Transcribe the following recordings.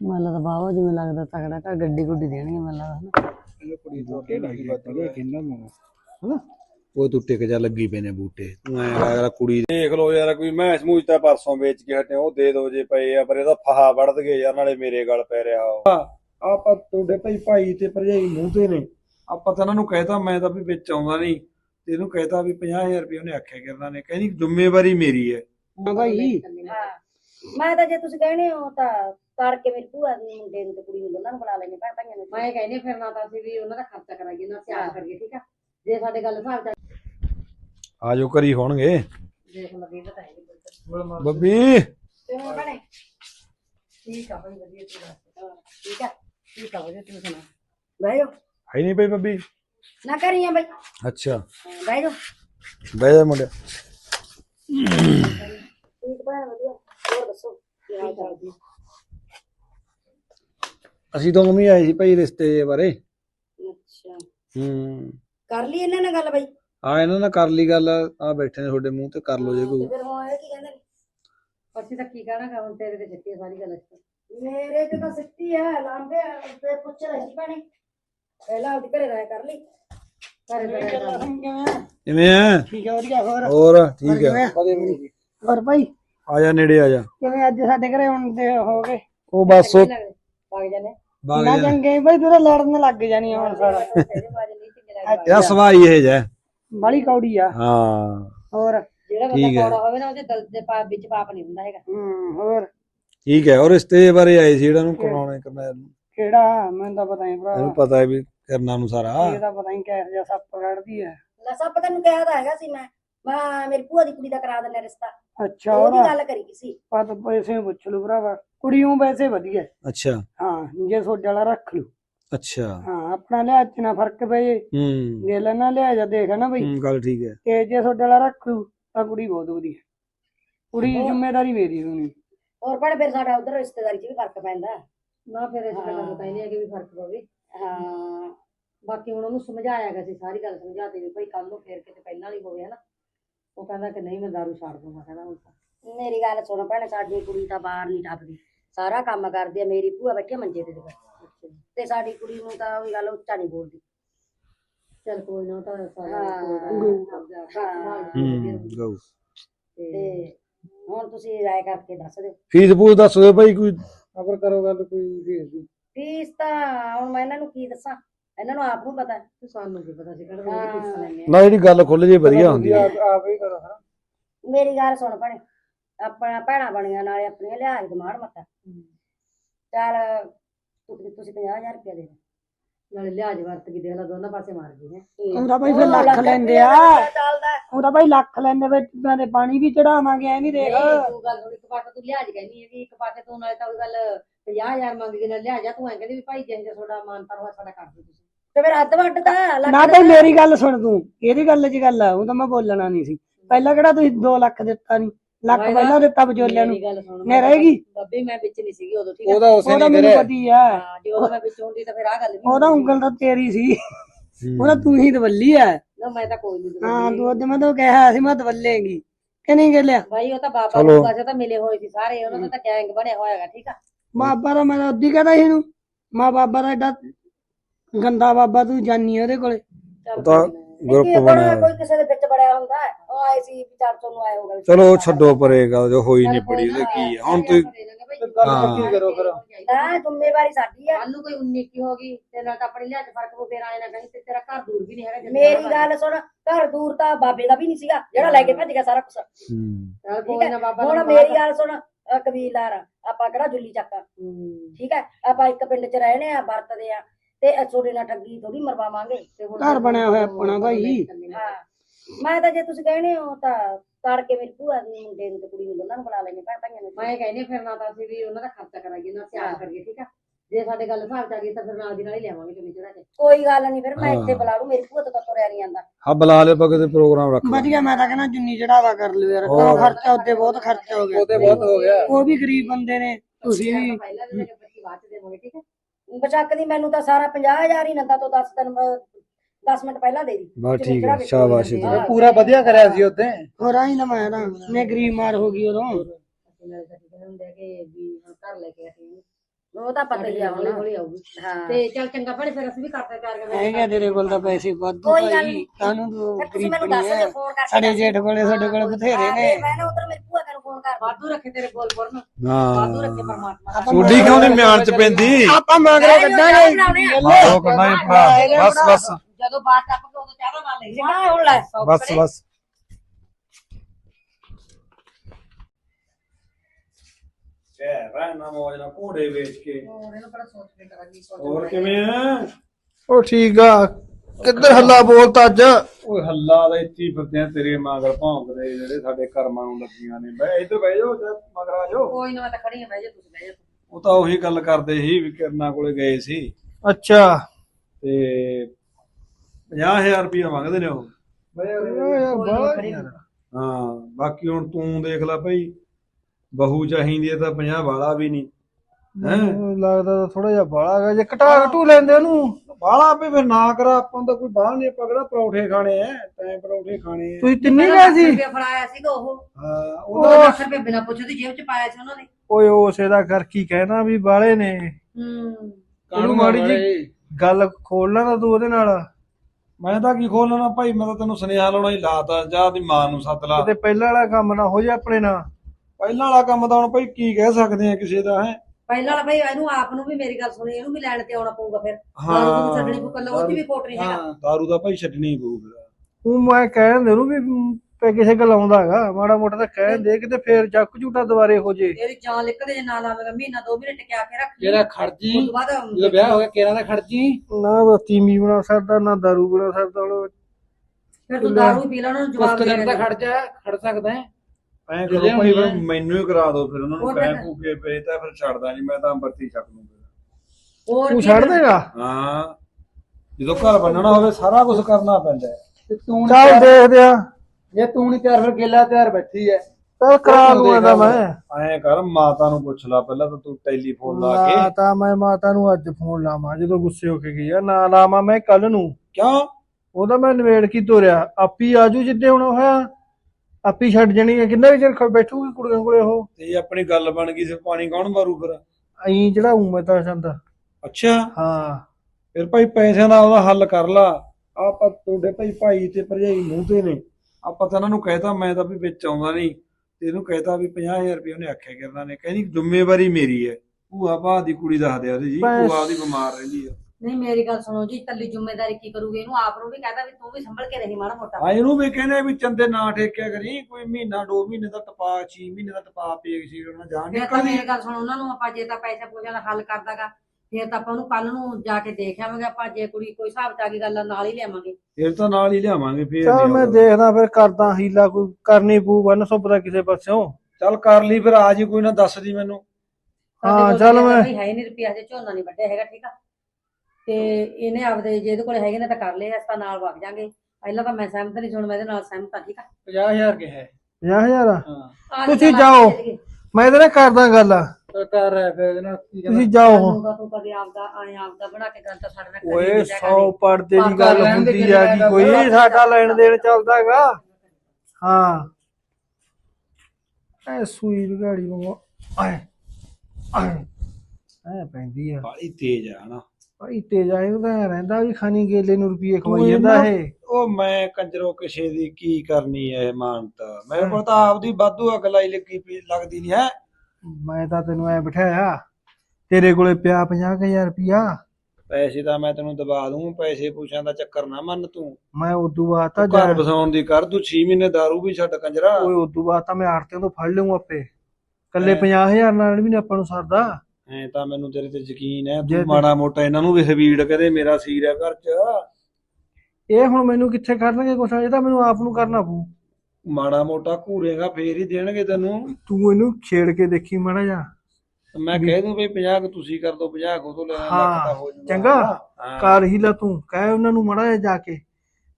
ਮੈਨੂੰ ਲੱਗਦਾ ਬਾਵਾ ਜਿਵੇਂ ਲੱਗਦਾ ਤਗੜਾ ਘਰ ਗੱਡੀ ਗੁੱਡੀ ਦੇਣਗੇ ਮੈਨੂੰ ਲੱਗਦਾ ਹਨਾ। ਇਹ ਕੁੜੀ ਤੋਂ ਅੱਗੇ ਲੱਗੀ ਬੱਤੀ ਕਿੰਨਾ ਨੂੰ ਹਨਾ? ਉਹ ਤੂੰ ਟਿਕ ਜਾ ਲੱਗੀ ਪਏ ਨੇ ਬੂਟੇ। ਤੂੰ ਐ ਅਗਲਾ ਕੁੜੀ ਦੇਖ ਲੋ ਯਾਰ ਕੋਈ ਮੈਂ ਸਮੂਜ ਤਾਂ ਪਰਸੋਂ ਵੇਚ ਕੇ ਹਟੇ ਉਹ ਦੇ ਦੋ ਜੇ ਪਏ ਆ ਪਰ ਇਹਦਾ ਫਹਾ ਵੜਦ ਗਏ ਯਾਰ ਨਾਲੇ ਮੇਰੇ ਗਲ ਪੈ ਰਿਹਾ ਉਹ। ਆਪਾਂ ਤੁਹਾਡੇ ਭਾਈ ਭਾਈ ਤੇ ਭਰਜਾਈ ਮੂੰਹ ਤੇ ਨੇ। ਆਪਾਂ ਤਾਂ ਇਹਨਾਂ ਨੂੰ ਕਹਿਤਾ ਮੈਂ ਤਾਂ ਵੀ ਵਿੱਚ ਆਉਂਦਾ ਨਹੀਂ। ਤੇ ਇਹਨੂੰ ਕਹਿਤਾ ਵੀ 50000 ਰੁਪਏ ਉਹਨੇ ਆਖਿਆ ਕਰਨਾ ਨੇ। ਕਹਿੰਦੀ ਜ਼ਿੰਮੇਵਾਰੀ ਮੇਰੀ ਹੈ। ਹਾਂ ਭਾਈ। ਹਾਂ। ਮੈਂ ਤਾਂ ਜੇ ਤੁਸੀਂ ਕਹਿਣੇ ਹੋ ਤਾਂ ਤੜਕੇ ਮੇਰੀ ਭੂਆ ਦੀ ਮੁੰਡੇ ਨੂੰ ਤੇ ਕੁੜੀ ਨੂੰ ਦੋਨਾਂ ਨੂੰ ਬੁਲਾ ਲੈਣੇ ਭੈਣ ਭਾਈਆਂ ਨੂੰ। ਮੈਂ ਕਹਿੰਦੀ ਫਿਰ ਨਾ ਤਾਂ ਅਸੀਂ ਵੀ ਉਹਨਾਂ ਦਾ ਖਰਚਾ ਕਰਾਈਏ ਨਾ ਸਿਆਲ ਕਰੀਏ ਠੀਕ ਆ? ਜੇ ਸਾਡੇ ਗੱਲ ਹਿਸਾਬ ਚ ਆਜੋ ਕਰੀ ਹੋਣਗੇ। ਦੇਖ ਲਵੇ ਤਾਂ ਹੈ। ਬੱਬੀ! ਕਿਵੇਂ ਠੀਕ ਆ ਬਈ ਵਧੀਆ ਤੂੰ ਦੱਸ। ਠੀਕ ਆ? ਠੀਕ ਆ ਵਧੀਆ ਤੂੰ ਸੁਣਾ। ਬਹਿ ਜਾਓ। ਹੈ ਨਹੀਂ ਪਈ ਬੱਬੀ? ਨਾ ਕਰੀਆਂ ਬਈ। ਅੱਛਾ। ਹਾਂ, ਬਹਿ ਜਾ ਮੁੰਡਿਆ। ਠੀਕ ਭੈਣ ਵਧੀਆ। ਹੋਰ ਦੱਸੋ ਕੀ ਹਾਲ ਚਾਲ ਜੀ ਅਸੀਂ ਤਾਂ ਉਵੇਂ ਹੀ ਆਏ ਸੀ ਭਾਈ ਰਿਸ਼ਤੇ ਦੇ ਬਾਰੇ। ਅੱਛਾ। ਹੂੰ। ਕਰ ਲਈ ਇਹਨਾਂ ਨਾਲ ਗੱਲ ਬਈ? ਆ ਇਹਨਾਂ ਨਾਲ ਕਰ ਲਈ ਗੱਲ ਆ ਬੈਠੇ ਨੇ ਤੁਹਾਡੇ ਮੂੰਹ ਤੇ ਕਰ ਲੋ ਜੇ ਕੋਈ। ਫਿਰ ਹੁਣ ਇਹ ਕੀ ਕਹਿੰਦੇ ਨੇ? ਅਸੀਂ ਤਾਂ ਕੀ ਕਹਿਣਾ ਗਾ, ਹੁਣ ਤੇਰੇ ਤੇ ਛੱਤੀ ਆ ਸਾਰੀ ਗੱਲ ਅਸੀਂ ਮੇਰੇ ਤੇ ਤਾਂ ਸਿੱਟੀ ਆ ਲਾਂਬੇ ਤੇ ਪੁੱਛ ਰਹੀ ਸੀ ਭੈਣੇ। ਪਹਿਲਾਂ ਉਹਦੀ ਘਰੇ ਰਾਇ ਕਰ ਲਈ। ਘਰੇ ਬੈਠੇ ਰਹਿ। ਕਿਵੇਂ ਆ? ਠੀਕ ਹੈ ਵਧੀਆ ਹੋਰ? ਹੋਰ ਠੀਕ ਆ। ਹੋਰ ਭਾਈ? ਆ ਜਾ ਨੇੜੇ ਆ ਜਾ। ਕਿਵੇਂ ਅੱਜ ਸਾਡੇ ਘਰੇ ਹੁਣ ਦੇ ਹੋ ਗਏ? ਉਹ ਬਸ ਉਹ ਵਗ ਜਾਨੇ ਬਾਗ ਨਾ ਜਾ ਚੰਗੇ ਭਾਈ ਤੂੰ ਤਾਂ ਲੜਨ ਲੱਗ ਜਾਣੀ ਹੁਣ ਸਾਰਾ। ਇਹਦੇ ਇਹਦਾ ਸਵਾਈ ਇਹ ਜੈ ਬੜੀ ਕੌੜੀ ਆ। ਹਾਂ। ਹੋਰ? ਜਿਹੜਾ ਠੀਕ ਬੰਦਾ ਹੈ। ਕੌੜਾ ਹੋਵੇ ਨਾ ਉਹਦੇ ਦਿਲ ਦੇ ਪਾ ਵਿੱਚ ਪਾਪ ਨਹੀਂ ਹੁੰਦਾ ਹੈਗਾ। ਹੂੰ ਹੋਰ? ਠੀਕ ਹੈ ਔਰ ਰਿਸ਼ਤੇ ਬਾਰੇ ਆਏ ਸੀ ਜਿਹੜਾ ਨੂੰ ਕਰਾਉਣੇ ਕਰਨਾ ਇਹਨੂੰ। ਕਿਹੜਾ? ਮੈਨੂੰ ਤਾਂ ਪਤਾ ਨਹੀਂ ਭਰਾ। ਪਤਾ ਹੈ ਵੀ ਕਰਨਾ ਨੂੰ ਸਾਰਾ। ਇਹ ਤਾਂ ਪਤਾ ਨਹੀਂ ਕਿਹੋ ਜਿਹਾ ਸੱਪ ਕੱਢਦੀ ਹੈ ਲੈ ਸਭ ਤੈਨੂੰ ਕਿਹਾ ਤਾਂ ਹੈਗਾ ਸੀ ਮੈਂ। ਮੈਂ ਮੇਰੀ ਭੂਆ ਦੀ ਕੁੜੀ ਦਾ ਕਰਾ ਦਿੰਦੇ ਰਿਸ਼ਤਾ। ਅੱਛਾ ਉਹਦੀ ਉਹਦਾ? ਗੱਲ ਕਰੀ ਸੀ। ਪਤ ਪੈਸੇ ਪੁੱਛ ਲੂ ਭਰਾਵਾ ਕੁੜੀਆਂ ਵੈਸੇ ਵਧੀਆ। ਅੱਛਾ। ਹਾਂ ਜੇ ਸੋਡੇ ਵਾਲਾ ਰੱਖ ਲੂ ਅੱਛਾ। ਹਾਂ ਆਪਣਾ ਲਿਆ ਚ ਨਾ ਫ਼ਰਕ ਪਏ। ਹੂੰ। ਜੇ ਲੈਣਾ ਲਿਆ ਜਾ ਦੇਖ ਨਾ ਬਈ। ਹੂੰ, ਗੱਲ ਠੀਕ ਹੈ। ਤੇ ਜੇ ਸੋਡੇ ਵਾਲਾ ਰੱਖ ਲੂ ਤਾਂ ਕੁੜੀ ਬਹੁਤ ਵਧੀਆ। ਕੁੜੀ ਦੀ ਜ਼ਿੰਮੇਵਾਰੀ ਮੇਰੀ ਹੋਣੀ ਹੋਰ ਪੜ ਫਿਰ ਸਾਡਾ ਉਧਰ ਰਿਸ਼ਤੇਦਾਰੀ 'ਚ ਵੀ ਫ਼ਰਕ ਪੈਂਦਾ। ਨਾ ਫਿਰ ਇਸ ਗੱਲ ਹਾਂ। ਨੂੰ ਕਹਿੰਦੇ ਆ ਕਿ ਵੀ ਫ਼ਰਕ ਪਵੇ। ਹਾਂ। ਬਾਕੀ ਹੁਣ ਉਹਨੂੰ ਸਮਝਾਇਆ ਗਿਆ ਸੀ ਸਾਰੀ ਗੱਲ ਸਮਝਾਤੇ ਵੀ ਭਾਈ ਕੱਲ ਨੂੰ ਫੇਰ ਕਿਤੇ ਪਹਿਲਾਂ ਵਾਲੀ ਹੋਵੇ ਹਨਾ। ਉਹ ਕਹਿੰਦਾ ਕਿ ਨਹੀਂ ਮੈਂ ਦਾਰੂ ਛੱਡ ਦੂੰਗਾ ਕਹਿੰਦਾ ਹੁਣ ਤਾਂ। ਮੇਰੀ ਗੱਲ ਸੁਣ ਭੈਣੇ ਸਾਡੀ ਕੁੜੀ ਤਾਂ ਬਾਹਰ ਨਹੀਂ ਟੱਪਦੀ। ਸਾਰਾ ਕੰਮ ਕਰਦੀ ਆ ਮੇਰੀ ਭੂਆ ਬੈਠੀ ਆ ਮੰਜੇ ਤੇ ਦੇਖੋ ਤੇ ਸਾਡੀ ਕੁੜੀ ਨੂੰ ਤਾਂ ਉਹ ਗੱਲ ਉੱਚਾ ਨਹੀਂ ਬੋਲਦੀ। ਚੱਲ ਕੋਈ ਨਾ ਉਹ ਤਾਂ ਸਾਰਾ ਹਾਂ। ਕੋਲ ਹੂੰ। ਗੋ ਤੇ ਹੁਣ ਤੁਸੀਂ ਰਾਏ ਕਰਕੇ ਦੱਸ ਦਿਓ। ਫੀਸ ਫੂਸ ਦੱਸ ਦਿਓ ਭਾਈ ਕੋਈ। ਅਗਰ ਕਰੋ ਗੱਲ ਕੋਈ ਫੀਸ ਦੀ। ਫੀਸ ਤਾਂ ਹੁਣ ਮੈਂ ਇਹਨਾਂ ਨੂੰ ਕੀ ਦੱਸਾਂ? ਇਹਨਾਂ ਨੂੰ ਆਪ ਨੂੰ ਪਤਾ ਹੈ। ਸਾਨੂੰ ਕੀ ਪਤਾ ਸੀ ਕਿਹੜਾ ਹਾਂ। ਰੋਜ਼ ਕਿਸ ਲੈਣੇ ਨਾ ਜਿਹੜੀ ਗੱਲ ਖੁੱਲ ਜੇ ਵਧੀਆ ਹੁੰਦੀ ਹੈ ਆਪ ਆਪ ਹੀ ਕਰੋ ਹਾਂ ਮੇਰੀ ਗੱਲ ਸੁਣ ਭੈਣੇ। ਆਪਣਾ ਭੈਣਾਂ ਬਣੀਆਂ ਨਾਲੇ ਆਪਣੀਆਂ ਲਿਹਾਜ਼ ਗਮਾੜ ਮੱਤਾ ਚੱਲ ਤੁਸੀਂ ਤੁਸੀਂ 50000 ਰੁਪਏ ਦੇ ਦਿਓ। ਨਾਲੇ ਲਿਆਜ ਵਰਤ ਕੇ ਦੇਖ ਲਾ ਦੋਨਾਂ ਪਾਸੇ ਮਾਰ ਗਈ ਹੈ। ਉਹਦਾ ਭਾਈ ਫਿਰ ਲੱਖ ਲੈਂਦੇ ਆ। ਚੱਲਦਾ ਹੈ। ਉਹਦਾ ਭਾਈ ਲੱਖ ਲੈਂਦੇ ਵੇ ਦੇ ਪਾਣੀ ਵੀ ਚੜਾਵਾਂਗੇ ਐ ਨਹੀਂ ਦੇਖ। ਨਹੀਂ ਤੂੰ ਗੱਲ ਥੋੜੀ ਇੱਕ ਪਾਸੇ ਤੂੰ ਲਿਆਜ ਕਹਿੰਦੀ ਹੈ ਕਿ ਇੱਕ ਪਾਸੇ ਤੂੰ ਨਾਲੇ ਤਾਂ ਉਹ ਗੱਲ 50000 ਮੰਗ ਕੇ ਨਾਲ ਲਿਆਜਾ ਤੂੰ ਐ ਕਹਿੰਦੀ ਵੀ ਭਾਈ ਜਿੰਜ ਤੁਹਾਡਾ ਮਾਨਤਾ ਹੋਇਆ ਸਾਡਾ ਕਰ ਦਿਓ ਤੁਸੀਂ। ਤੇ ਫਿਰ ਅੱਧ ਵੱਟ ਤਾਂ ਲੱਖ ਨਾ ਤਾਂ ਮੇਰੀ ਗੱਲ ਸੁਣ ਤੂੰ ਇਹਦੀ ਗੱਲ 'ਚ ਗੱਲ ਆ ਉਹ ਤਾਂ ਮੈਂ ਬੋਲਣਾ ਨਹੀਂ ਸੀ। ਪਹਿਲਾਂ ਕਿਹੜਾ ਤੁਸੀਂ 2 ਲੱਖ ਦਿੱਤਾ ਨਹੀਂ ਲੱਖ ਮੈਂ ਪਹਿਲਾਂ ਦਿੱਤਾ ਵਿਚੋਲਿਆਂ ਨੂੰ। ਮੇਰੀ ਗੱਲ ਸੁਣ ਮੈਂ ਰਹੇਗੀ ਬੱਬੀ ਮੈਂ ਵਿੱਚ ਨਹੀਂ ਸੀਗੀ ਉਦੋਂ ਠੀਕ ਹੈ ਉਹਦਾ ਉਸੇ ਉਹਦਾ ਨਹੀਂ ਮੈਨੂੰ ਕਰਿਆ। ਪਤੀ ਆ। ਹਾਂ ਜੇ ਉਦੋਂ ਮੈਂ ਵਿੱਚ ਹੁੰਦੀ ਤਾਂ ਫਿਰ ਆ ਗੱਲ ਨਹੀਂ ਉਹਦਾ ਉਂਗਲ ਤਾਂ ਤੇਰੀ ਸੀ। ਉਹਦਾ ਤੂੰ ਹੀ ਦਵੱਲੀ ਆ। ਨਾ ਮੈਂ ਤਾਂ ਕੋਈ ਨਹੀਂ ਹਾਂ ਤੂੰ ਉਹਦੇ ਮੈਂ ਤਾਂ ਕਿਹਾ ਸੀ ਮੈਂ ਦਵੱਲੇਗੀ। ਕਿ ਨਹੀਂ ਗੱਲਿਆ? ਭਾਈ ਉਹ ਤਾਂ ਬਾਬਾ ਚਲੋ। ਦੇ ਪਾਸੇ ਤਾਂ ਮਿਲੇ ਹੋਏ ਸੀ ਸਾਰੇ ਉਹਨਾਂ ਦਾ ਤਾਂ ਗੈਂਗ ਬਣਿਆ ਹੋਇਆ ਹੈਗਾ ਠੀਕ ਆ। ਬਾਬਾ ਦਾ ਮੈਂ ਤਾਂ ਅੱਧੀ ਕਹਦਾ ਇਹਨੂੰ। ਮਾ ਬਾਬਾ ਦਾ ਏਡਾ ਗੰਦਾ ਬਾਬਾ ਤੂੰ ਜਾਨੀ ਉਹਦੇ ਕੋਲੇ ਤਾਂ। ਗਰੁੱਪ ਬਣਿਆ ਹੋਇਆ। ਕੋਈ ਕਿਸੇ ਦੇ ਵਿੱਚ ਬੜਿਆ ਹੁੰਦਾ ਹੈ। ਉਹ ਆਏ ਸੀ ਵਿਚਾਰ ਤੋਂ ਨੂੰ ਆਏ ਹੋਗਾ ਚਲੋ ਉਹ ਛੱਡੋ ਪਰੇ ਗੱਲ ਜੋ ਹੋਈ ਨਹੀਂ ਕੋਈ ਉਹਦੇ ਕੀ ਹੈ। ਹਾਂ, ਹੁਣ ਤੁਸੀਂ ਕਰ ਲਾਂਗੇ ਭਾਈ। ਗੱਲ ਹਾਂ। ਪੱਕੀ ਕਰੋ ਫਿਰ ਹਾਂ ਜ਼ਿੰਮੇਵਾਰੀ ਸਾਡੀ ਹੈ ਕੱਲ ਨੂੰ ਕੋਈ 19 ਕੀ ਹੋ ਗਈ ਤੇ ਨਾਲ ਤਾਂ ਆਪਣੀ ਲਿਆ ਕੇ ਫ਼ਰਕ ਪਊ ਫੇਰ ਆਏ ਨਾ ਕਹੀਂ ਤੇ ਤੇਰਾ ਘਰ ਦੂਰ ਵੀ ਨਹੀਂ ਹੈਗਾ ਮੇਰੀ ਗੱਲ ਸੁਣ ਘਰ ਦੂਰ ਤਾਂ ਬਾਬੇ ਦਾ ਵੀ ਨਹੀਂ ਸੀਗਾ ਜਿਹੜਾ ਲੈ ਕੇ ਭੱਜ ਗਿਆ ਸਾਰਾ ਕੁਝ ਹੂੰ ਚੱਲ ਠੀਕ ਕੋਈ ਹੈ ਨਾ ਬਾਬਾ ਹੁਣ ਨੂੰ ਮੇਰੀ ਗੱਲ ਸੁਣ ਅਹ ਕਬੀਲਦਾਰ ਆ, ਆਪਾਂ ਕਿਹੜਾ ਜੁੱਲੀ ਚੱਕਾ ਹੂੰ। ਠੀਕ ਹੈ ਆਪਾਂ ਇੱਕ ਪਿੰਡ 'ਚ ਰਹਿਣੇ ਆ ਵਰਤਦੇ ਆ ਤੇ ਛੋੜੇ ਨਾਲ ਠੱਗੀ ਥੋੜੀ ਮਰਵਾਵਾਂਗੇ ਤੇ ਹੁਣ ਘਰ ਬਣਿਆ ਹੋਇਆ ਆਪਣਾ ਭਾਈ। ਹਾਂ ਮੈਂ ਤਾਂ ਜੇ ਤੁਸੀਂ ਕਹਿਣੇ ਹੋ ਤਾਂ ਤੜਕੇ ਮੇਰੀ ਭੂਆ ਦੀ ਮੁੰਡੇ ਨੂੰ ਤੇ ਕੁੜੀ ਨੂੰ ਦੋਨਾਂ ਨੂੰ ਬੁਲਾ ਲੈਣੇ ਭੈਣ ਭਾਈਆਂ ਨੂੰ ਮੈਂ ਕਹਿੰਦੀ ਫਿਰ ਨਾ ਤਾਂ ਅਸੀਂ ਵੀ ਉਹਨਾਂ ਦਾ ਖਰਚਾ ਕਰਾਈਏ ਨਾ ਸਿਆਲ। ਕਰੀਏ ਠੀਕ ਆ ਜੇ ਸਾਡੇ ਗੱਲ ਹਿਸਾਬ ਚ ਆ ਗਈ ਤਾਂ ਫਿਰ ਨਾਲ ਦੀ ਨਾਲ ਹੀ ਲਿਆਵਾਂਗੇ ਚੁੰਨੀ ਚੜਾ ਕੇ ਕੋਈ ਗੱਲ ਨਹੀਂ ਫਿਰ ਮੈਂ ਇੱਥੇ। ਬੁਲਾ ਲੂ ਮੇਰੀ ਭੂਆ ਤੋਂ ਤਾਂ ਤੁਰਿਆ ਨਹੀਂ ਜਾਂਦਾ ਹਾਂ ਬੁਲਾ ਲਿਓ ਕਿਤੇ ਪ੍ਰੋਗਰਾਮ ਰੱਖ ਲਓ। ਵਧੀਆ ਮੈਂ ਤਾਂ ਕਹਿੰਦਾ ਜੁੰਨੀ ਚੜਾਵਾ ਕਰ ਲਿਓ ਯਾਰ ਹੋਰ। ਖਰਚਾ ਉੱਤੇ ਬਹੁਤ ਖਰਚਾ ਹੋ ਗਿਆ ਉਹਦੇ ਬਹੁਤ ਹੋ ਗਿਆ ਉਹ ਵੀ ਗਰੀਬ ਬੰਦੇ ਨੇ ਤੁਸੀਂ ਵੀ ਪਹਿਲਾਂ ਦੇ ਕੇ ਬੱਚੀ ਬਾਅਦ ਚ ਦੇਵਾਂਗੇ ਠੀਕ ਹੈ ਬਚੱਕ ਦੀ ਮੈਨੂੰ ਤਾਂ ਸਾਰਾ 50000 ਹੀ ਨੰਦਾ ਤੋਂ 10 ਦਿਨ 10 ਮਿੰਟ ਪਹਿਲਾਂ ਦੇ ਦੀ। ਬਸ ਠੀਕ ਹੈ ਸ਼ਾਬਾਸ਼ ਜੀ। ਹਾਂ। ਪੂਰਾ ਵਧੀਆ ਕਰਿਆ ਸੀ ਉੱਤੇ ਹੋਰ ਆਈ ਲਵਾਇਆ ਤਾਂ ਮੈਂ ਗਰੀਬ ਮਾਰ ਹੋ ਗਈ ਉਦੋਂ। ਅਸੀਂ ਨਾਲ ਤਾਂ ਕਹਿੰਦੇ ਹੁੰਦੇ ਆ ਕਿ ਵੀ ਹੁਣ। ਘਰ ਲੈ ਕੇ ਅਸੀਂ ਉਹ ਤਾਂ ਪਤਾ ਹੀ ਆ ਹੌਲੀ ਹੁਣ ਹੌਲੀ ਆਊਗੀ। ਹਾਂ। ਤੇ ਚੱਲ ਚੰਗਾ ਭੈਣੇ ਫਿਰ ਅਸੀਂ ਵੀ ਕਰਦੇ ਤਿਆਰ ਕਰਦੇ ਹੈਗਾ ਤੇਰੇ ਕੋਲ ਤਾਂ ਪੈਸੇ ਵਾਧੂ ਕੋਈ ਗੱਲ ਭਾਈ ਨੀ। ਕਾਹਨੂੰ ਤੂੰ ਫਿਰ ਤੁਸੀਂ ਮੈਨੂੰ ਨਹੀਂ ਦੱਸ ਹੈ ਫੋਨ ਕਰਕੇ ਸਾਡੇ ਜੇਠ ਕੋਲੇ ਸਾਡੇ ਕੋਲੇ ਬਥੇਰੇ ਨੇ। ਮੈਂ ਨਾ ਉਧਰ ਮੇਰੀ ਭੂਆ ਨੂੰ ਵਾਧੂ ਰੱਖੇ ਤੇਰੇ ਕੋਲ ਪੁਰਨ ਵਾਧੂ ਰੱਖੇ ਪਰਮਾਤਮਾ ਤੁਹਾਡੀ ਕਿਉਂ ਨਹੀਂ ਮਿਆਨ ਚ ਪੈਂਦੀ? ਆਪਾਂ ਮੰਗਰੇ ਕੱਢਾਂਗੇ। ਮਾਰੋ ਕੰਨਾ ਹੀ ਭਰਾ। ਬਸ ਬਸ। ਜਦੋਂ ਬਾਤ ਟੱਪ ਕੇ ਉਦੋਂ ਚਾਹਦਾ ਨਾਲ ਲਈ ਹਾਂ ਹੁਣ ਲੈ। ਬਸ ਬਸ। ਰਹਿਣਾ ਮੌਜ ਨਾਲ ਘੋੜੇ ਵੇਚ ਕੇ। ਹੋਰ ਇਹਨੂੰ ਬੜਾ ਸੋਚ ਕੇ ਕਰਾਂਗੀ? ਸੋਚ ਹੋਰ ਕਿਵੇਂ ਆ? ਉਹ ਠੀਕ ਆ। ਕਿੱਧਰ ਹੱਲਾ ਬੋਲਤਾ ਅੱਜ। ਓਏ ਹੱਲਾ ਦਾ ਇੱਥੇ ਹੀ ਫਿਰਦੇ ਆ ਤੇਰੇ ਮਗਰ ਭੌਂਕਦੇ ਜਿਹੜੇ ਸਾਡੇ ਕਰਮਾਂ ਨੂੰ ਲੱਗੀਆਂ ਨੇ। ਬੈ ਇੱਧਰ ਬਹਿ ਜਾਓ ਤੇ ਮਗਰ ਆ ਜਾਓ ਕੋਈ ਨਾ ਮੈਂ ਤਾਂ ਖੜੀ ਹਾਂ ਬਹਿ ਜਾ ਤੁਸੀਂ ਬਹਿ ਜਾ ਉਹ ਤਾਂ ਉਹੀ ਗੱਲ ਕਰਦੇ ਸੀ ਵੀ ਕਿਰਨਾਂ ਕੋਲੇ ਗਏ ਸੀ। ਅੱਛਾ। ਤੇ 50000 ਰੁਪਇਆ ਮੰਗਦੇ ਨੇ ਉਹ। ਹਾਂ ਬਾਕੀ ਹੁਣ ਤੂੰ ਦੇਖ ਲੈ ਭਾਈ ਬਹੂ ਚਾਹੀਦੀ ਹੈ ਤਾਂ 50 ਵਾਲਾ ਵੀ ਨਹੀਂ। ਹੈ? ਲੱਗਦਾ ਥੋੜਾ ਜਿਹਾ ਬਾਲਾ ਹੈਗਾ। ਜੇ ਘਟਾ ਘਟੂ ਲੈਂਦੇ ਉਹਨੂੰ। ਬਾਲਾ ਵੀ ਫਿਰ ਨਾ ਕਰਾ ਆਪਾਂ ਤਾਂ ਕੋਈ ਬਾਹਰ ਨਹੀਂ ਆਪਾਂ ਕਿਹੜਾ ਪਰੌਠੇ ਖਾਣੇ ਐ? ਤੈਂ ਪਰੌਠੇ ਖਾਣੇ ਐ। ਤੁਸੀਂ ਤਿੰਨੇ ਗਏ ਸੀ? ਫੜਾਇਆ ਸੀਗਾ ਉਹ। ਹਾਂ ਰੁਪਏ ਬਿਨਾ ਪੁੱਛੇ ਦੀ ਜੇਬ ਚ ਪਾਇਆ ਸੀ ਉਹਨਾਂ ਨੇ। ਓਏ ਉਸੇ ਦਾ ਕਰ ਕੀ ਕਹਿਣਾ ਵੀ ਬਾਲੇ ਨੇ। ਹੂੰ। ਇਹਨੂੰ ਮਾੜੀ ਜੀ ਗੱਲ ਖੋਲ ਲੈਣਾ ਤੂੰ ਉਹਦੇ ਨਾਲ। ਮੈਂ ਤਾਂ ਕੀ ਖੋਲਣਾ ਭਾਈ? ਮੈਂ ਤਾਂ ਤੈਨੂੰ ਸੁਨੇਹਾ ਲਾਉਣਾ ਹੀ ਲਾਤਾ ਜਾ ਦੀ ਮਾਂ ਨੂੰ ਸੱਦ ਲਾ। ਕਿਤੇ ਪਹਿਲਾਂ ਵਾਲਾ ਕੰਮ ਨਾ ਹੋ ਜਾ ਆਪਣੇ ਨਾਲ। ਪਹਿਲਾਂ ਵਾਲਾ ਕੰਮ ਤਾਂ ਹੁਣ ਭਾਈ ਕੀ ਕਹਿ ਸਕਦੇ ਆ ਕਿਸੇ ਦਾ ਹੈ? ਪਹਿਲਾਂ ਵਾਲਾ ਭਾਈ ਇਹਨੂੰ ਆਪ ਨੂੰ ਵੀ ਮੇਰੀ ਗੱਲ ਸੁਣੀ ਇਹਨੂੰ ਵੀ ਲੈਣ ਤੇ ਆਉਣਾ ਪਊਗਾ ਫਿਰ। ਦਾਰੂ ਨੂੰ ਛੱਡਣੀ ਪਊ ਕੱਲਾ ਉਹਦੀ ਵੀ ਕੋਟ ਨਹੀਂ ਹੈਗਾ। ਹਾਂ ਦਾਰੂ ਦਾ ਭਾਈ ਛੱਡਣੀ ਪਊ ਫਿਰ। ਉਹ ਮੈਂ ਕਹਿਣ ਦੇ ਨੂੰ ਵੀ ਪੇ ਕਿਸੇ ਗੱਲ ਆਉਂਦਾ ਹੈਗਾ ਮਾੜਾ ਮੋਟਾ ਤਾਂ ਕਹਿਣ ਦੇ ਕਿਤੇ ਫੇਰ ਚੱਕ ਝੂਟਾ ਦੁਬਾਰੇ ਹੋ ਜੇ। ਇਹਦੀ ਜਾਨ ਲਿਕਦੇ ਜੇ ਨਾ ਲਾਵੇਗਾ ਮਹੀਨਾ ਦੋ ਮਹੀਨੇ ਟਿਕਿਆ ਕੇ ਰੱਖ ਲਈ। ਜਿਹੜਾ ਖੜਜੀ ਉਸ ਤੋਂ ਬਾਅਦ ਜਦੋਂ ਵਿਆਹ ਹੋ ਗਿਆ ਕੇਰਾਂ ਦਾ ਖੜਜੀ ਨਾ ਤੀਮੀ ਬਣਾ ਸਕਦਾ ਨਾ ਦਾਰੂ ਬਣਾ ਸਕਦਾ ਹੁਣ ਫਿਰ ਤੂੰ ਦਾਰੂ ਪੀ ਲੈ ਉਹਨਾਂ ਨੂੰ ਜਵਾਬ ਦੇ ਖੜ ਜਾ ਖੜ ਸਕਦਾ ਹੈ। ਐਂ ਜੇ ਕਰੋ ਭਾਈ ਫਿਰ। ਮੈਨੂੰ ਹੀ ਕਰਾ ਦਿਓ ਫਿਰ ਉਹਨਾਂ ਨੂੰ ਫਿਰ? ਕੂਕੇ ਪਏ ਤਾਂ ਫਿਰ ਛੱਡਦਾ ਨਹੀਂ ਮੈਂ ਤਾਂ ਅੰਬਰਤੀ ਛੱਡ ਲੂੰਗਾ ਹੋਰ ਤੂੰ ਛੱਡ? ਦੇਗਾ? ਹਾਂ। ਜਦੋਂ ਘਰ ਬੰਨਣਾ ਹੋਵੇ ਸਾਰਾ ਕੁਝ ਕਰਨਾ ਪੈਂਦਾ ਹੈ। ਤੇ ਤੂੰ ਨੀ ਚੱਲ ਤਿਆਰ- ਦੇਖਦੇ ਆ ਜੇ ਤੂੰ ਨਹੀਂ ਤਿਆਰ ਫਿਰ ਗੇਲਾ ਤਿਆਰ ਬੈਠੀ ਐ। ਚੱਲ ਕਰਾ ਲੂੰਗਾ ਦੇਖਦਾ ਮੈਂ। ਐਂ ਕਰ ਮਾਤਾ ਨੂੰ ਪੁੱਛ ਲਾ ਪਹਿਲਾਂ ਤਾਂ ਤੂੰ ਟੈਲੀਫੋਨ ਲਾ ਕੇ। ਤਾਂ ਮੈਂ ਮਾਤਾ ਨੂੰ ਅੱਜ ਫੋਨ ਲਾਵਾਂ ਜਦੋਂ ਗੁੱਸੇ ਹੋ ਕੇ ਗਈ ਆ। ਨਾ ਲਾਵਾਂ ਮੈਂ ਕੱਲ ਨੂੰ। ਕਿਉਂ? ਉਹਦਾ ਮੈਂ ਨਵੇੜ ਕੀ ਤੋਰਿਆ। ਆਪੀ ਆਜੂ ਜਿੱਦੇ ਹੁਣ ਹੋਇਆ ਆਪੀ ਛੱਡ ਜਣੀ ਹੈ। ਕਿੰਨਾ ਵੀ ਚਿਰ ਖ- ਬੈਠੂਗੀ ਕੁੜੀਆਂ ਕੋਲੇ ਉਹ? ਤੇ ਆਪਣੀ ਗੱਲ ਬਣ ਗਈ ਸੀ ਪਾਣੀ ਕੌਣ ਮਾਰੂ ਫਿਰ? ਅਹੀਂ ਚੜਾਉਂ ਮੈਂ ਤਾਂ ਚੰਦ। ਅੱਛਾ। ਹਾਂ। ਫਿਰ ਭਾਈ ਪੈਸਿਆਂ ਦਾ ਉਹਦਾ ਹੱਲ ਕਰ ਲਾ। ਆਪਾਂ ਤੁਹਾਡੇ ਭਾਈ ਭਾਈ ਤੇ ਭਰਜਾਈ ਮੂੰਹ ਤੇ ਨੇ। ਆਪਾਂ ਤਾਂ ਇਹਨਾਂ ਨੂੰ ਕਹਿਤਾ ਮੈਂ ਤਾਂ ਵੀ ਵਿੱਚ ਆਉਂਦਾ ਨਹੀਂ ਤੇ ਇਹਨੂੰ ਕਹਿਤਾ ਵੀ 50000 ਰੁਪਏ ਉਹਨੇ ਆਖਿਆ ਕਰਨਾ ਨੇ। ਕਹਿੰਦੀ ਜ਼ਿੰਮੇਵਾਰੀ ਮੇਰੀ ਹੈ। ਭੂਆ ਭਾ ਦੀ ਕੁੜੀ ਦੱਸਦੇ ਆ ਉਹਦੀ ਜੀ। ਭੂਆ ਉਹਦੀ ਬਿਮਾਰ ਰਹਿੰਦੀ ਆ। ਨਹੀਂ ਮੇਰੀ ਗੱਲ ਸੁਣੋ ਜੀ ਇਕੱਲੀ ਜ਼ਿੰਮੇਵਾਰੀ ਕੀ ਕਰੂਗੀ? ਇਹਨੂੰ ਆਪ ਨੂੰ ਵੀ ਕਹਦਾ ਵੀ ਤੂੰ ਵੀ ਸੰਭਲ ਕੇ ਰਹੀ ਮਾੜਾ ਮੋਟਾ। ਆ ਇਹਨੂੰ ਵੀ ਕਹਿੰਦੇ ਵੀ ਚੰਦੇ ਨਾ ਠੇਕਿਆ ਕਰੀ ਕੋਈ ਮਹੀਨਾ ਦੋ ਮਹੀਨੇ ਦਾ ਟਪਾ 6 ਮਹੀਨੇ ਦਾ ਟਪਾ ਪੇ ਸੀ ਉਹਨਾਂ ਜਾਣ ਫਿਰ ਤਾਂ ਨਿਕਲਦੀ ਮੇਰੀ ਗੱਲ ਸੁਣ ਉਹਨਾਂ ਨੂੰ ਆਪਾਂ ਜੇ ਤਾਂ ਪੈਸੇ ਪੂਸਿਆਂ ਦਾ ਹੱਲ ਕਰਦਾਗਾ ਫਿਰ ਤਾਂ ਆਪਾਂ ਉਹਨੂੰ ਕੱਲ ਨੂੰ ਜਾ ਕੇ ਦੇਖ ਆਵਾਂਗੇ ਆਪਾਂ ਜੇ ਕੁੜੀ ਕੋਈ ਹਿਸਾਬ ਚ ਆ ਗਈ ਗੱਲ ਨਾਲ ਹੀ ਲਿਆਵਾਂਗੇ ਫਿਰ ਤਾਂ ਨਾਲ ਹੀ ਲਿਆਵਾਂਗੇ ਫਿਰ ਚਲ ਮੈਂ। ਦੇਖਦਾ ਫਿਰ ਕਰਦਾ ਹੀਲਾ ਕੋਈ ਕਰਨੀ ਪੂ ਬੰਨ ਸੁਪਦਾ ਕਿਸੇ ਪਾਸਿਓਂ। ਚੱਲ ਕਰ ਲਈ ਫਿਰ ਆ ਜੀ ਕੋਈ ਨਾ ਦੱਸ ਦੀ ਮੈਨੂੰ। ਹਾਂ, ਚੱਲ ਮੈਂ- ਹੈ ਨਹੀਂ ਰੁਪਿਆ ਜੇ ਝੋਨਾ ਨਹੀਂ ਵੱਢਿਆ ਹੈਗਾ ਠੀਕ ਆ? ਤੇ ਇਹਨੇ ਆਪਦੇ ਜਿਹਦੇ ਕੋਲ ਹੈਗੇ ਨੇ ਤਾਂ ਕਰ ਲਏ ਅਸੀਂ ਨਾਲ ਵਗ ਜਾਾਂਗੇ। ਪਹਿਲਾਂ ਤਾਂ ਮੈਂ ਸਹਿਮਤ ਨਹੀਂ ਸੁਣ ਮੈਂ ਇਹਦੇ ਨਾਲ ਸਹਿਮਤ ਆ ਠੀਕ ਆ? 50000 ਕੇ ਹੈ। 50000 ਹਾਂ। ਆ ਤੁਸੀਂ ਜਾਓ। ਚੱਲੀਏ। ਮੈਂ ਇਹਦੇ ਨਾਲ ਕਰਦਾ ਗੱਲ। ਤਾਂ ਕਰ ਰਿਹਾ ਫਿਰ ਇਹਦੇ ਨਾਲ ਕੀ ਕਹਿੰਦਾ ਤੁਸੀਂ ਜਾਓ। ਹੁਣ ਤੂੰ ਤਾਂ ਤੂੰ ਕਦੇ ਆਪਦਾ ਆਏ ਆਪਦਾ ਬਣਾ ਕੇ ਗੱਲ ਤਾਂ ਸਾਡੇ ਨਾਲ ਕਰੀ ਓਏ ਨਹੀਂ ਜਾ 100 ਪਰਦੇ ਦੀ ਗੱਲ ਲੈਣ ਦੇ ਹੁੰਦੀ ਆ ਕਿ ਕੋਈ। ਸਾਡਾ ਲੈਣ ਦੇਣ ਚੱਲਦਾਗਾ ਹਾਂ। ਐ ਸੂਈ ਵਿਗਾੜੀ ਨੂੰ ਆਏ ਆਏ। ਐ ਪੈਂਦੀ ਆ। ਬਾਲੀ ਤੇਜ਼ ਆ ਹਨਾ। ਭਾਈ ਤੇਜ ਐਂ ਰਹਿੰਦਾ ਵੀ ਖਾਨੀ ਗੇਲੇ ਨੂੰ ਰੁਪਏ ਖਵਾਈ ਜਾਂਦਾ ਇਹ। ਉਹ ਮੈਂ ਕੰਜਰੋ ਕਿਸੇ ਦੀ ਕੀ ਕਰਨੀ ਐ ਮਾਨਤਾ ਮੇਰੇ ਕੋਲ ਤਾਂ ਆਪਦੀ ਵਾਧੂ ਅਗ ਲਾਈ ਲੱਗੀ ਪਈ ਲੱਗਦੀ ਨਹੀਂ ਹੈ। ਮੈਂ ਤਾਂ ਤੈਨੂੰ ਐ ਬਿਠਾਇਆ ਤੇਰੇ ਕੋਲੇ ਪਿਆ 50000 ਰੁਪਿਆ ਪੈਸੇ ਤਾਂ ਮੈਂ ਤੈਨੂੰ ਦਬਾ ਦੂੰ ਪੈਸੇ ਪੂਛਾਂ ਦਾ ਚੱਕਰ ਨਾ ਮੰਨ ਤੂੰ। ਮੈਂ ਉਦੋਂ ਬਾਅਦ ਤਾਂ ਘਰ ਬਸਾਉਣ ਦੀ ਕਰ ਤੂੰ 6 ਮਹੀਨੇ दारू ਵੀ ਛੱਡ ਕੰਜਰਾ। ਓਏ ਉਦੋਂ ਬਾਅਦ ਤਾਂ ਮੈਂ ਆੜਤਿਆਂ ਤੋਂ ਫੜ ਲਊਂ ਆਪੇ। ਕੱਲੇ ਹੈਂ। 50000 ਨਾਲ ਵੀ ਨੀ ਆਪਾਂ ਨੂੰ ਸਰਦਾ। ਐ ਤਾਂ ਮੈਨੂੰ ਤੇਰੇ ਤੇ ਯਕੀਨ ਹੈ ਜੇ ਤੂੰ ਮਾੜਾ ਮੋਟਾ ਇਹਨਾਂ ਨੂੰ ਵੀ ਹਵੀੜ ਕਰੇ ਮੇਰਾ ਸੀਰ ਹੈ ਘਰ 'ਚ। ਇਹ ਹੁਣ ਮੈਨੂੰ ਕਿੱਥੇ ਕਰਨਗੇ ਕੁਛ? ਇਹ ਤਾਂ ਮੈਨੂੰ ਆਪ ਨੂੰ ਕਰਨਾ ਪਊ। ਮਾੜਾ ਮੋਟਾ ਘੂਰੇਗਾ ਫੇਰ ਹੀ ਦੇਣਗੇ ਤੈਨੂੰ। ਤੂੰ ਇਹਨੂੰ ਛੇੜ ਕੇ ਦੇਖੀ ਮਾੜਾ ਜਾ ਮੈਂ ਕਹਿ ਦੂੰ ਵੀ 50 ਕੁ ਤੁਸੀਂ ਕਰ ਦੋ 50 ਕੁ ਤੋਂ ਲੈਣਾ ਹਾਂ, ਲੱਖ ਤਾਂ ਹੋ ਜਾਊਗਾ ਚੰਗਾ। ਹਾਂ। ਕਰ ਹੀ ਲਾ ਤੂੰ। ਕਹਿ ਉਹਨਾਂ ਨੂੰ ਮਾੜਾ ਜਿਹਾ ਜਾ ਕੇ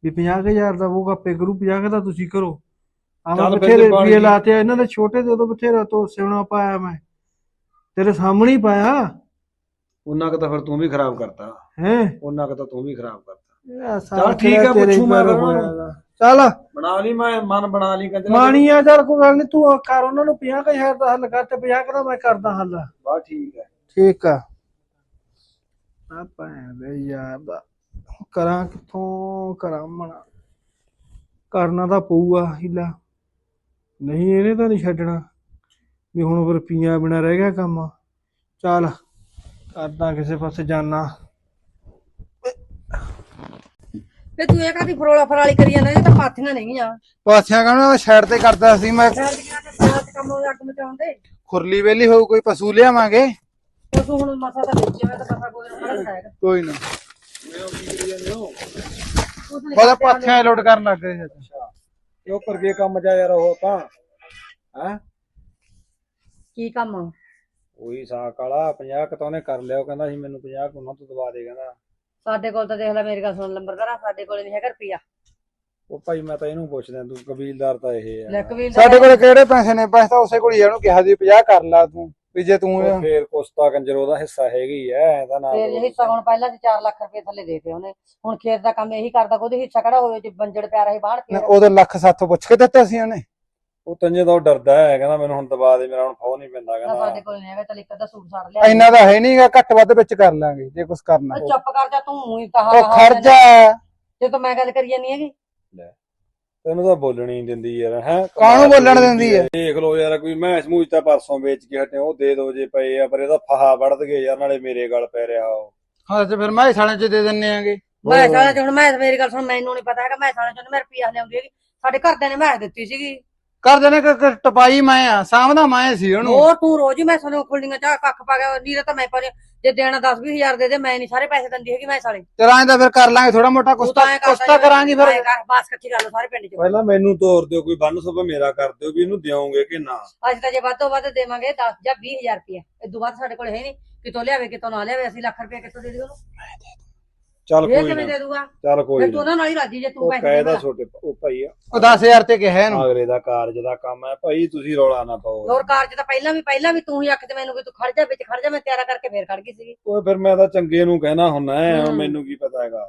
ਵੀ 50000 ਦਾ ਉਹ ਗੱਪੇ ਕਰੂ 50 ਦਾ ਤੁਸੀਂ ਕਰੋ। ਆਵਾਂ ਚੱਲ ਫਿਰ ਬਥੇਰੇ ਜੇ ਬਣ ਰੁਪਏ ਗਈ। ਲਾਤੇ ਆ, ਇਹਨਾਂ ਦੇ ਛੋਟੇ ਦੇ ਉਦੋਂ ਬਥੇਰਾ ਤੋਂ ਸਿਉਣਾ ਪਾਇਆ ਮੈਂ। ਤੇਰੇ ਸਾਹਮਣੇ ਹੀ ਪਾਇਆ। ਉਹਨਾਂ ਕੁ ਤਾਂ ਫਿਰ ਤੂੰ ਵੀ ਖਰਾਬ ਕਰਤਾ। ਹੈ? ਉਹਨਾਂ ਕੁ ਤਾਂ ਤੂੰ ਵੀ ਖਰਾਬ ਕਰਤਾ। ਚੱਲ ਠੀਕ ਆ, ਪੁੱਛੂ ਮੈਂ। ਚੱਲ। ਬਣਾ ਲਈ ਮੈਂ ਮਨ ਬਣਾ ਲਈ ਕੰਜਰਾ ਮਾਣੀ ਆ ਚੱਲ ਕੋਈ ਗੱਲ ਨਹੀਂ ਤੂੰ ਕਰ ਉਹਨਾਂ ਨੂੰ 50000 ਦਾ ਹੱਲ ਕਰ ਤੇ 50 ਦਾ ਮੈਂ ਕਰਦਾ ਹੱਲ। ਬਾ ਠੀਕ ਹੈ ਠੀਕ ਆ। ਆ ਭੈਣ ਦੇ ਯਾਰ ਦਾ। ਕਰਾਂ ਕਿੱਥੋਂ ਕਰਾਂ ਮਣਾ ਕਰਨਾ ਤਾਂ ਪਊਗਾ ਹੀਲਾ। ਨਹੀਂ ਇਹਨੇ ਤਾਂ ਨਹੀਂ ਛੱਡਣਾ। ਵੀ ਹੁਣ ਰੁਪਈਆ ਬਿਨਾ ਰਹਿ ਗਿਆ ਕੰਮ। ਚੱਲ ਕਰਦਾ ਕਿਸੇ ਪਾਸੇ ਜਾਣਾ ਤੇ ਤੂੰ ਇਹ ਕਾਦੀ ਫਰੋਲਾ ਫਰਾਲੀ ਕਰੀ ਜਾਂਦਾ ਇਹ ਤਾਂ ਪਾਥੀਆਂ ਨਹੀਂ ਆ ਪਾਸਿਆਂ ਕਹਿੰਦਾ ਸਾਈਡ ਤੇ ਕਰਦਾ ਸੀ ਮੈਂ। ਕੰਮ ਅੱਗ ਮਚਾਉਂਦੇ ਖੁਰਲੀ ਵੇਲੀ ਹੋਊ ਕੋਈ ਪਸ਼ੂ ਲਿਆਵਾਂਗੇ? ਤੇ ਤੂੰ ਹੁਣ ਮਸਾ ਤਾਂ ਵੇਚਿਆ ਹੋਇਆ ਤਾਂ ਮਸਾ ਕੋਈ ਨਾ ਖਾਏਗਾ। ਕੋਈ ਨਾ। ਉਹਦਾ ਪਾਸਿਆਂ ਲੋਡ ਕਰਨ ਲੱਗ ਗਏ। ਇਹ ਉੱਪਰ ਕੇ ਕੰਮ ਜਾ ਯਾਰ ਉਹ ਤਾਂ ਹੈ? ਕੀ ਕੰਮ? ਉਹੀ ਸਾਕ ਵਾਲਾ 50 ਕ ਤਾਂ ਉਹਨੇ ਕਰ ਲਿਆ ਉਹ ਕਹਿੰਦਾ ਸੀ ਮੈਨੂੰ 50 ਕੁ ਉਹਨਾਂ ਤੋਂ ਦਵਾ ਦੇ ਕਹਿੰਦਾ। ਸਾਡੇ ਕੋਲ ਤਾਂ ਦੇਖ ਲੈ ਮੇਰੀ ਗੱਲ ਸੁਣ ਲੰਬਰਦਾਰਾ ਸਾਡੇ ਕੋਲ ਨਹੀਂ ਹੈਗਾ ਰੁਪਿਆ ਉਹ ਭਾਈ ਮੈਂ ਤਾਂ ਇਹਨੂੰ ਪੁੱਛਦਾ ਤੂੰ ਕਬੀਲਦਾਰ ਤਾਂ ਇਹ ਲੈ ਆ ਕਬੀਲ ਸਾਡੇ ਕੋਲ ਕਿਹੜੇ ਪੈਸੇ ਨੇ? ਪੈਸੇ ਤਾਂ ਉਸੇ ਕੋਲ ਹੀ ਆ, ਉਹਨੂੰ ਕਿਹਾ ਸੀ 50 ਕਰ ਲਾ ਤੂੰ ਵੀ ਜੇ ਤੂੰ ਉਹ ਫੇਰ ਕੁਸਤਾ ਕੰਜਰ ਉਹਦਾ ਹਿੱਸਾ ਹੈਗੀ ਐ ਇਹਦਾ ਨਾਮ ਫੇਰ ਇਹ ਹਿੱਸਾ ਹੁਣ ਪਹਿਲਾਂ ਸੀ 4 ਲੱਖ ਰੁਪਏ ਥੱਲੇ ਦੇ ਤੇ ਉਹਨੇ। ਹੁਣ ਖੇਤ ਦਾ ਕੰਮ ਇਹੀ ਕਰਦਾ ਕੋਈ ਹਿੱਸਾ ਕਿਹੜਾ ਹੋਵੇ ਜੇ ਬੰਜੜ ਪਿਆ ਰਹੀ ਬਾਹਰ ਫੇਰ ਉਦੋਂ ਲੱਖ ਸਾਥੋਂ ਪੁੱਛ ਕੇ ਦਿੱਤਾ ਸੀ ਉਹਨੇ। ਉਹ ਤੰਜੇ ਤੋਂ ਡਰਦਾ ਹੈ ਕਹਿੰਦਾ ਮੈਨੂੰ ਹੁਣ ਦਬਾ ਦੇ ਮੇਰਾ ਹੁਣ ਫੋ ਨਹੀਂ ਪੈਂਦਾ ਨਾ ਸਾਡੇ ਕਹਿੰਦਾ ਕੋਲ ਨਹੀਂ ਹੈਗਾ ਚੱਲ ਇੱਕ ਅੱਧਾ ਸੂਟ ਸਾੜ ਲਿਆ। ਇੰਨਾ ਤਾਂ ਹੈ ਨਹੀਂਗਾ ਘੱਟ ਵੱਧ ਵਿੱਚ ਕਰ ਲਾਂਗੇ ਜੇ ਕੁਝ ਕਰਨਾ ਉਹ ਚੁੱਪ ਕਰ ਜਾ ਤੂੰ ਹੀ ਕਹਾ ਉਹ ਖਰਚਾ ਜੇ ਤਾਂ ਮੈਂ ਗੱਲ ਕਰੀ ਜਾਨੀ ਹੈਗੀ। ਤੈਨੂੰ ਤਾਂ ਬੋਲਣੀ ਨਹੀਂ ਦਿੰਦੀ ਯਾਰ ਹੈ? ਕਾਹਨੂੰ ਬੋਲਣ ਦਿੰਦੀ ਹੈ? ਦੇਖ ਲੋ ਯਾਰ ਕੋਈ ਮੈਂ ਸਮੂਜ ਤਾਂ ਪਰਸੋਂ ਵੇਚ ਕੇ ਹਟੇ ਉਹ ਦੇ ਦੋ ਜੇ ਪਏ ਆ ਪਰ ਇਹਦਾ ਫਹਾ ਵੜਦ ਗਏ ਯਾਰ ਨਾਲੇ ਮੇਰੇ ਗਲ ਪੈ ਰਿਹਾ ਉਹ। ਹਾਂ ਤੇ ਫਿਰ ਮੈਂ ਸਾਲਾਂ ਚ ਦੇ ਦਿੰਨੇ ਆਂਗੇ। ਮੈਂ ਸਾਲਾ ਹੁਣ ਮੈਂ ਮੇਰੀ ਗੱਲ ਸੁਣ ਮੈਨੂੰ ਨਹੀਂ ਪਤਾ ਹੈਗਾ ਮੈਂ ਸਾਲਾ ਚੋਂ ਮੈਂ ਰੁਪਿਆ ਲਿਆਉਂਦੀ ਹੈਗੀ। ਸਾਡੇ ਘਰਦਿਆਂ ਨੇ ਮੈਂ ਦਿੱਤੀ ਸੀਗੀ। ਕਰ ਦੇਣੇ ਕਿ ਟਪਾਈ ਮੈਂ ਆ ਸਾਹਮਣਾ ਮੈਂ ਸੀ ਉਹਨੂੰ। ਹੋਰ ਤੂੰ ਰੋਜ਼ ਹੀ ਮੈਂ ਸਾਨੂੰ ਖੁੱਲੀਆਂ ਚਾਹ ਕੱਖ ਪਾ ਗਿਆ ਨੀਰਾ ਤਾਂ ਮੈਂ ਪਰ ਜੇ ਦੇਣਾ 10 ਹਜ਼ਾਰ ਦੇ ਦੇ ਮੈਂ ਨਹੀਂ ਸਾਰੇ ਪੈਸੇ ਦਿੰਦੀ ਹੈਗੀ ਮੈਂ ਸਾਲੇ ਤੇਰਾ ਐਂ ਤਾਂ ਫਿਰ ਕਰ ਲਾਂਗੇ ਥੋੜਾ ਮੋਟਾ ਕੁਛ ਤੂੰ ਕੁਛ ਕਰਾਂਗੇ ਫਿਰ। ਬਸ ਇਕੱਠੀ ਗੱਲ ਸਾਰੇ ਪਿੰਡ ਚ। ਪਹਿਲਾਂ ਮੈਨੂੰ ਤੋਰ ਦਿਓ ਕੋਈ ਬੰਨ ਸੁਭ ਮੇਰਾ ਕਰ ਦਿਓ ਵੀ ਇਹਨੂੰ ਦਿਓਗੇ ਕਿ ਨਾ। ਅੱਜ ਤਾਂ ਜੇ ਵੱਧ ਤੋਂ ਵੱਧ ਦੇਵਾਂਗੇ 10 ਜਾਂ 20000 ਰੁਪਇਆ। ਇਹ ਤੋਂ ਵੱਧ ਸਾਡੇ ਕੋਲ ਹੈ ਨਹੀਂ ਕਿਤੋਂ ਲਿਆਵੇ ਕਿਤੋਂ ਨਾ ਲਿਆਵੇ ਅਸੀਂ ਲੱਖ ਰੁਪਇਆ ਕਿੱਥੋਂ ਦੇ ਦਿਓ ਉਹਨੂੰ? ਚੱਲ ਇਹ ਕੋਈ ਕਿਵੇਂ ਨਾ। ਦੇ ਦੂਗਾ? ਚੱਲ ਕੋਈ ਫਿਰ ਤੂੰ ਨਾ। ਉਹਨਾਂ ਨਾਲ ਹੀ ਰਾਜੀ ਜੇ ਤੂੰ ਉਹ ਪੈਸੇ ਕਾਇਦਾ ਛੋਟੇ ਉਹ ਭਾਈ ਉਹ 10000 ਤੇ ਕਿਹਾ ਇਹਨੂੰ ਅਗਲੇ ਦਾ ਕਾਰਜ ਦਾ ਕੰਮ ਹੈ। ਭਾਈ ਤੁਸੀਂ ਰੌਲਾ ਨਾ ਪਾਓ। ਹੋਰ ਕਾਰਜ ਤਾਂ ਪਹਿਲਾਂ ਵੀ ਪਹਿਲਾਂ ਵੀ ਤੂੰ ਹੀ ਆਖ ਤੇ ਮੈਨੂੰ ਵੀ ਤੂੰ ਖੜ ਜਾ ਵਿੱਚ ਖੜ ਜਾ ਮੈਂ ਤਿਆਰਾ ਕਰਕੇ ਫੇਰ ਖੜ ਗਈ ਸੀਗੀ। ਓਏ ਫਿਰ ਮੈਂ ਤਾਂ ਚੰਗੇ ਨੂੰ ਕਹਿਣਾ ਹੁੰਦਾ ਹੈ। ਹੂੰ। ਮੈਨੂੰ ਕੀ ਪਤਾ ਹੈਗਾ।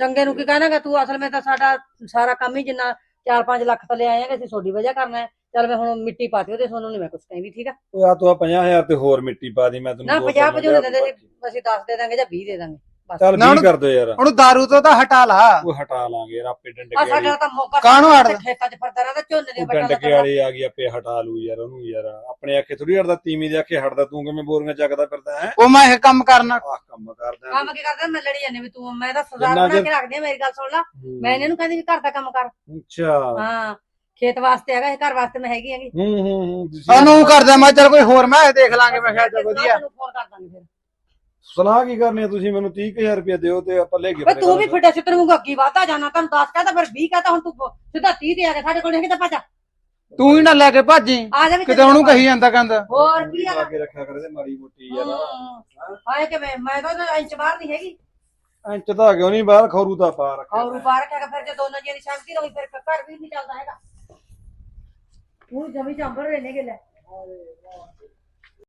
ਚੰਗੇ ਨੂੰ ਕੀ ਕਹਿਣਾਗਾ? ਤੂੰ ਅਸਲ ਵਿੱਚ ਤਾਂ ਸਾਡਾ ਸਾਰਾ ਕੰਮ ਹੀ ਜਿੰਨਾ 4-5 ਲੱਖ ਥੱਲੇ ਆਏ ਆ ਅਸੀਂ ਤੁਹਾਡੀ ਵਜ੍ਹਾ ਕਰਨਾ ਹੈ। ਚੱਲ ਮੈਂ ਹੁਣ ਮਿੱਟੀ ਪਾਤੀ ਉਹਦੇ ਤੁਹਾਨੂੰ ਨਹੀਂ ਮੈਂ ਕੁਝ ਕਹਿੰਦੀ ਠੀਕ ਆ? ਓਏ ਆ ਤੂੰ 50000 ਤੇ ਹੋਰ ਮਿੱਟੀ ਪਾ ਦੀ ਮੈਂ ਤੈਨੂੰ ਨਾ ਦੋ 50 ਸੌ 50 ਦਿੰਦੇ ਬਾਕੀ। ਸੀ ਅਸੀਂ 10 ਦੇ ਦਾਂਗੇ ਜਾਂ 20 ਦੇ ਦਾਂਗੇ ਚੱਲ ਨਾ 20 ਉਹਨੂੰ- ਕਰ ਦਿਓ ਯਾਰ। ਉਹਨੂੰ ਦਾਰੂ ਤੋਂ ਤਾਂ ਹਟਾ ਲਾ। ਉਹ ਹਟਾ ਲਾਂਗੇ ਯਾਰ ਆਪੇ ਡੰਡੇ ਆ ਸਾਡਾ ਤਾਂ ਮੌਕਾ ਕਾਹਨੂੰ ਅੜਦਾ? ਖੇਤਾਂ 'ਚ ਫਿਰਦਾ ਰਹਿੰਦਾ ਝੋਨੇ ਦੀਆਂ ਡੰਡੇ ਬੱਟਾਂ ਕੇ ਵਾਲੀ ਆ ਗਈ ਆਪੇ ਹਟਾ ਲੂ ਯਾਰ ਉਹਨੂੰ ਯਾਰ। ਆਪਣੇ ਆਖੇ ਥੋੜੀ ਹਟਦਾ ਤੀਵੀਂ ਦੇ ਆਖੇ ਹਟਦਾ ਤੂੰ ਕਿਵੇਂ ਬੋਰੀਆਂ ਚੱਕਦਾ ਫਿਰਦਾ ਹੈ? ਉਹ ਮੈਂ ਇਹ ਕੰਮ ਕਰਨਾ। ਆਹ ਕੰਮ ਕਰਦਾ। ਕੰਮ ਕੀ ਕਰਦਾ? ਮੈਂ ਲੜੀ ਜਾਂਦੀ ਵੀ ਤੂੰ ਮੈਂ ਤਾਂ ਸਰਦਾਰ ਜਿੰਨਾ ਬਣਾ ਚਿਰ- ਕੇ ਰੱਖਦੀ ਆ ਮੇਰੀ ਗੱਲ ਸੁਣ ਲੈ। ਹੂੰ। ਮੈਂ ਇਹਨਾਂ ਨੂੰ ਕਹਿੰਦੀ ਵੀ ਘਰ ਦਾ ਕੰਮ ਕਰ। ਅੱਛਾ। ਹਾਂ ਖੇਤ ਵਾਸਤੇ ਹੈਗਾ ਇਹ ਘਰ ਵਾਸਤੇ ਮੈਂ ਹੈਗੀ ਹੈਗੀ। ਹੂੰ ਹੂੰ ਹੂੰ ਤੁਸੀਂ ਉਹਨੂੰ ਕਰਦਾ ਮੈਂ ਚੱਲ ਕੋਈ ਹੋਰ ਮੈਂ ਦੇਖ ਲਾਂਗੇ ਮੈਂ ਕਿਹਾ ਚੱਲ ਵਧੀਆ। ਫੋਨ ਕਰ ਦਾਂਗੇ ਫਿਰ। ਸਲਾਹ ਕੀ ਕਰਨੀ ਆ ਤੁਸੀਂ? ਮੈਨੂੰ 30000 ਰੁਪਏ ਦਿਓ ਤੇ ਆਪਾਂ ਲੈ ਕੇ ਵੇ ਤੂੰ ਵੀ ਫਿੱਟੇ ਛਿੱਤਰ ਨੂੰ ਅੱਗੀ ਵਾਤਾ ਜਾਣਾ ਤੈਨੂੰ 10 ਕਹਤਾ ਫਿਰ 20 ਕਹਤਾ ਹੁਣ ਤੂੰ ਸਿੱਧਾ 30 ਤੇ ਆ ਗਿਆ ਸਾਡੇ ਕੋਲ ਨਹੀਂ ਕਿਤੇ ਭੱਜਾ ਤੂੰ ਹੀ ਨਾ ਲੈ ਕੇ ਭਾਜੀ ਆ ਜਾ ਵੀ ਕਿਤੇ ਉਹਨੂੰ ਕਹੀ ਜਾਂਦਾ ਕਹਿੰਦਾ ਹੋਰ ਕੀ ਆ? ਲਾ ਕੇ ਰੱਖਿਆ ਕਰਦੇ ਮਾੜੀ ਮੋਟੀ ਯਾਰ। ਆਏ ਕਿ ਮੈਂ ਮੈਂ ਤਾਂ ਇੰਚ ਬਾਹਰ ਨਹੀਂ ਹੈਗੀ। ਇੰਚ ਤਾਂ ਕਿਉਂ ਨਹੀਂ ਬਾਹਰ ਖੌਰੂ ਤਾਂ ਪਾ ਰੱਖਿਆ ਔਰ ਉਪਾਰ ਕੇ ਫਿਰ ਜੇ ਦੋਨੋਂ ਜੀ ਦੀ ਸ਼ਾਂਤੀ ਰਹੀ ਫਿਰ ਘਰ ਵੀ ਨਹੀਂ ਚੱਲਦਾ ਹੈਗਾ। ਉਹ ਜਮੀ ਚੰਬੜ ਰਹੇ ਨੇ ਕਿ ਲੈ।